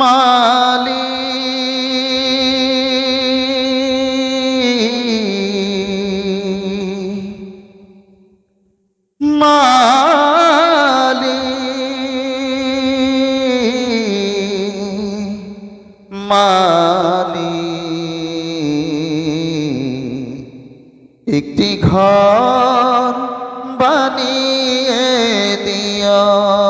মালি মালি মালি একটি ঘর বানিয়ে দিও।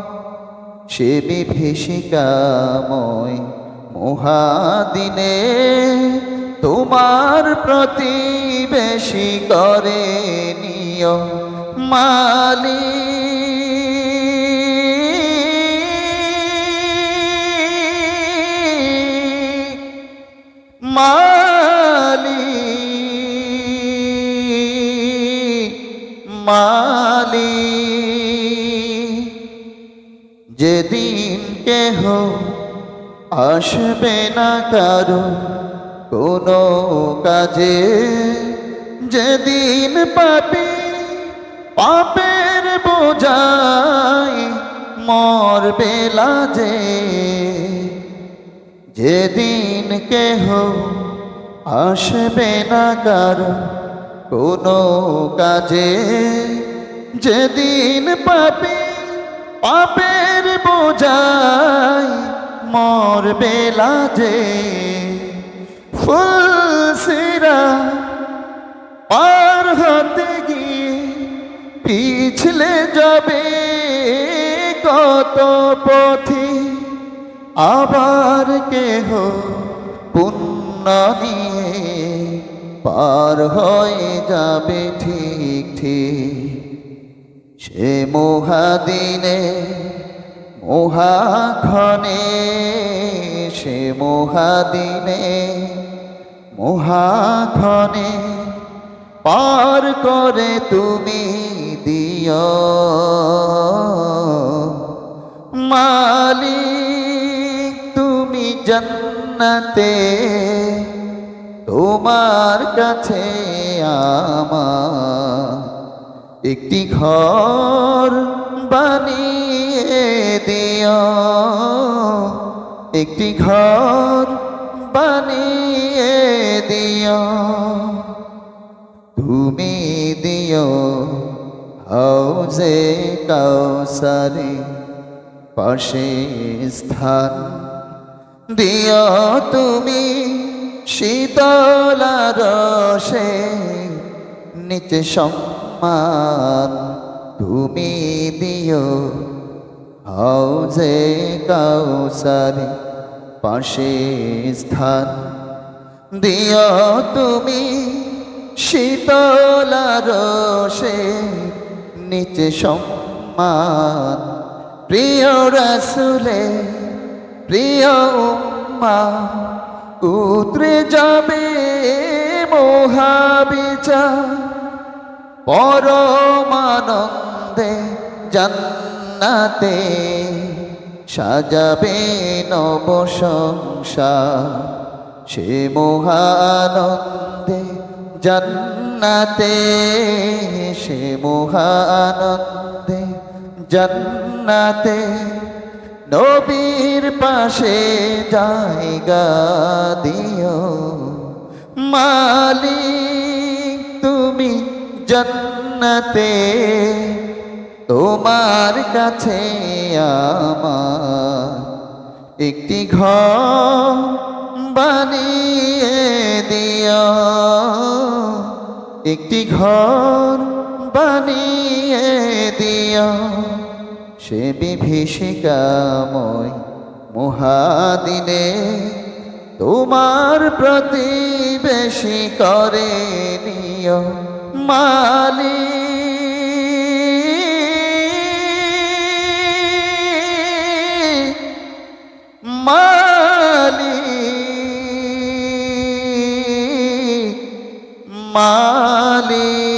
সে বিভীষিকাময় মহাদিনে তোমার প্রতিবেশী করে নিয় মালি মালি মালি যেদিন কেহ আসবে না কারও কোনো কাজে, যেদিন পাপি পাপের বোঝাই মর বেলা যে যেদিন কেহ আসবে না কারও কোনো কাজে, যেদিন পাপি পাপের বোঝাই মর বেলা যে ফুল সিরা পার হতে গিয়ে পিছলে যাবে কত পথি আবার কেহ পুণ্য নিয়ে পার হয়ে যাবে ঠিক ঠিক। সে মহাদিনে মহাক্ষণে সে মহাদিনে মহাক্ষণে পার করে তুমি দিও। মালিক, তুমি জান্নাতে, তোমার কাছে আমার একটি ঘর বানিয়ে দিও। একটি ঘর বানিয়ে দিও। তুমি দিও হাউজে কাউসারে, পাশে স্থান দিও। তুমি শীতলা রসে নিচে সম্মান তুমি দিও। হাউজে কাউসারে পাশে স্থান, দিও তুমি শীতলা রসে নিচে সম্মান। প্রিয় রাসুলে, প্রিয় উম্মা, উতরে যাবে মহাবিচার। পরমানন্দে জান্নাতে সাজাবে নব সংসার। সে মহানন্দে জান্নাতে, সে মহানন্দে জান্নাতে নবীর পাশে জায়গা দিও। মালিক, তুমি জান্নাতে তোমার কাছে আমার একটি ঘর বানিয়ে দিও। একটি ঘর বানিয়ে দিও। সে বিভীষিকাময় মহাদিনে তোমার প্রতিবেশী করে নিয় মালি মালিক মালিক